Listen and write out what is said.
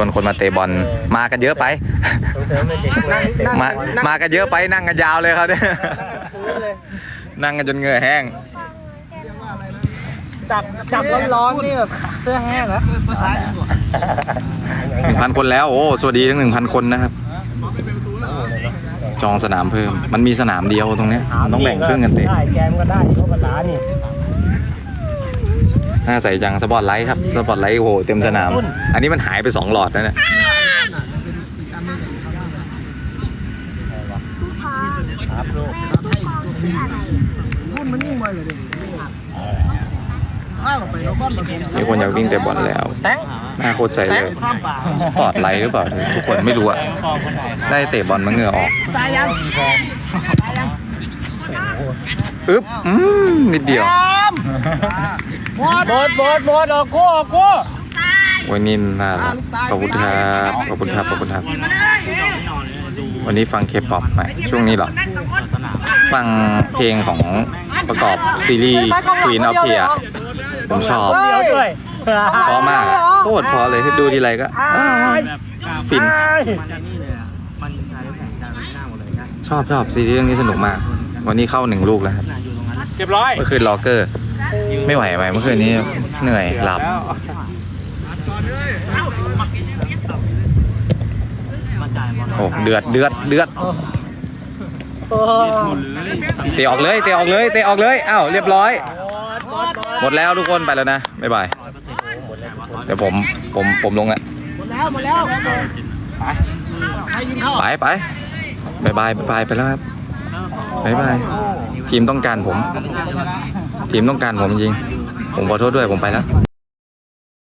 วนคนมาเตะบอลมากันเยอะไปส่งเสริมเป็นเด็กนั่งนั่งมามากันเยอะไปนั่งกันยาวเลยครับเนี่ยพื้นเลยนั่งกันจนเหงื่อแห้ง จับจับร้อนๆนี่แบบเสื้อแห้งเหรอหนึ่งพันคนแล้วโอ้สวัสดีทั้งหนึ่งพันคนนะครับ จองสนามเพิ่ม มันมีสนามเดียวตรงเนี้ยต้องแบ่งครึ่งกันเตะได้แกมก็ได้เพราะภาษานี่ น่าใส่จังสปอตไลท์ครับสปอตไลท์โอ้โหเต็มสนาม อันนี้มันหายไปสองหลอดแล้วเนี่ยครับลูกรุ่นมันยิ่งไวเลยดิอ้าวไปแล้วบ้านเราถูกมีคนอยากวิ่งเตะบอลแล้วแตงน่าโคตรใจเลยข้ามป่าสปอตไลท์หรือเปล่า ทุกคนไม่รู้อะได้เตะบอลมาเหงื่อออกตายยัง อึ๊บอืมนิดเดียวบดบดบดออกกูออกกูวันนี้น่ารักขอบคุณครับขอบคุณครับขอบคุณครับ วันนี้ฟังเคป๊อปไหมช่วงนี้เหรอ ฟังเพลงของประกอบซีรีส์ Queen of Tear ผมชอบ เดียวด้วยเพราะมากอะโคตรเพอเลยดูทีไรก็อ้าวฟินชอบชอบซีรีส์เรื่องนี้สนุกมาก วันนี้เข้าหนึ่งลูกแล้วครับเรียบร้อยเมื่อคืนล็อกเกอร์ ไม่ไหวไหมเมื่อคืนนี้เหนื่อยหลับโอ้เดือดเดือดเดือดโอ้เตะออกเลยเตะออกเลยเตะออกเลยอ้าวเรียบร้อย หมดแล้วทุกคนไปแล้วนะบ๊ายบายเดี๋ยวผมผมผมลงอะไปไปบายบายบายไปแล้วครับ บายบาย ทีมต้องการผม ทีมต้องการผมจริง ผมขอโทษด้วยผมไปแล้ว